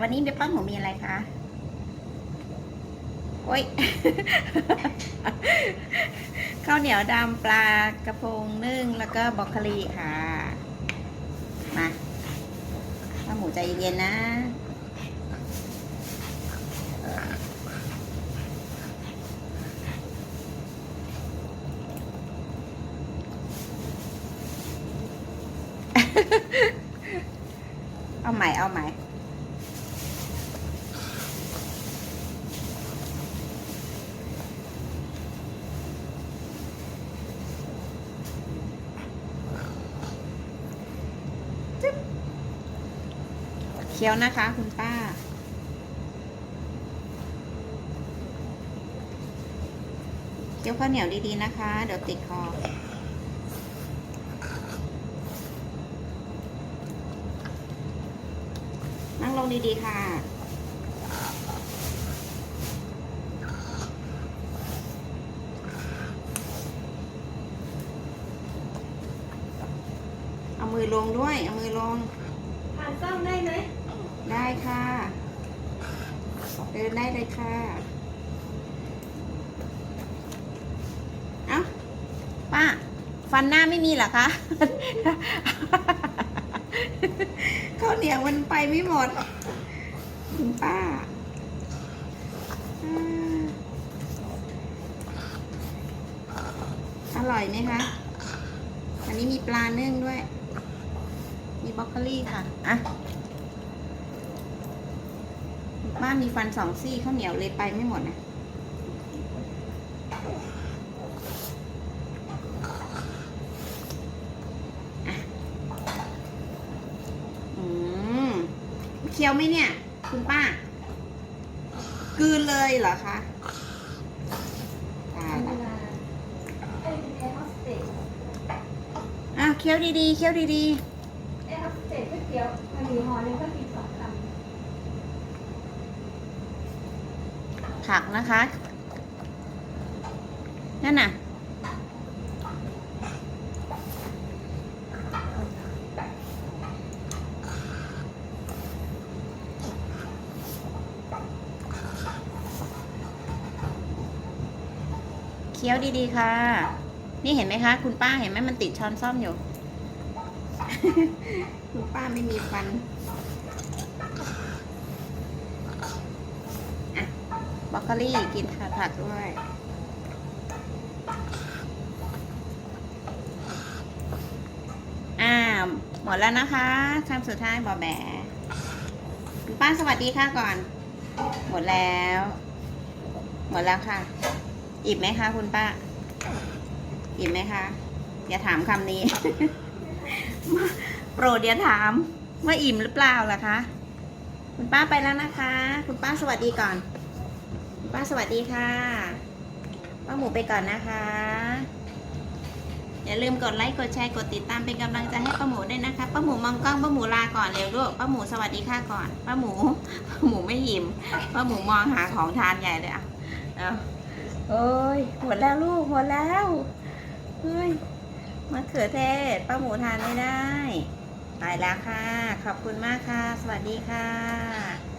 วันนี้เบป้าหมูมีอะไรคะโอ้ยข้าวเหนียวดำปลากระพงนึ่งแล้วก็บรอกคลีค่ะ มาป้าหมูใจเย็นๆนะเอาใหม่เอาใหม่ เคี้ยวนะคะคุณป้า เคี้ยวข้าวเหนียวดีๆนะคะ เดี๋ยวติดคอนั่งลงดีๆค่ะเอามือลงด้วย เอามือลงผ่านกล้องได้ไหม ได้ค่ะ เดินได้เลยค่ะ เอ้า ป้า ฟันหน้าไม่มีเหรอคะ ข้าวเหนียวมันไปไม่หมด คุณป้าอ่าอร่อยไหมคะ อันนี้มีปลานึ่งด้วย มีบรอกโคลี่ค่ะ อะ บ้านมีฟันสองซี่ข้าวเหนียวเลยไปไม่หมดนะอะอืมเคี้ยวไหมเนี่ย คุณป้า กืนเลยเหรอคะตายเวละลาเอ้ยเป็นแอร์โฮสเตสอะเคี้ยวดีๆเคี้ยวดีแอร์โฮสเตสก๋วยเตี๋ยวมันมีห่อนึงก็กินสองคำ ๆ ผักนะคะ นั่นน่ะ เคี้ยวดีๆ ค่ะ นี่เห็นไหมคะ คุณป้าเห็นไหมมันติดช้อนซ่อมอยู่ คุณป้าไม่มีฟันอะ บรอกโคลี่กินค่ะผักด้วยอ่าหมดแล้วนะคะคำสุดท้ายบอแบคุณป้าสวัสดีค่ะก่อน หมดแล้ว หมดแล้วค่ะอิ่มไหมคะคุณป้าอิ่มไหมคะอย่าถามคำนี้ โปรดอย่าถามว่าอิ่มหรือเปล่าล่ะคะ คุณป้าไปแล้วนะคะ คุณป้าสวัสดีก่อน ป้าสวัสดีค่ะป้าหมูไปก่อนนะคะ อย่าลืมกดไลค์กดแชร์กดติดตามเป็นกำลังใจให้ป้าหมูด้วยนะคะป้าหมูมองกล้องป้าหมูลาก่อนเร็วลูกป้าหมูสวัสดีค่ะก่อนป้าหมูป้าหมูไม่หิมป้าหมูมองหาของทานใหญ่เลยอะเอาโอ้ยหมดแล้วลูกหมดแล้วเฮ้ยมะเขือเทศป้าหมูทานไม่ได้ตายแล้วค่ะ ขอบคุณมากค่ะ สวัสดีค่ะ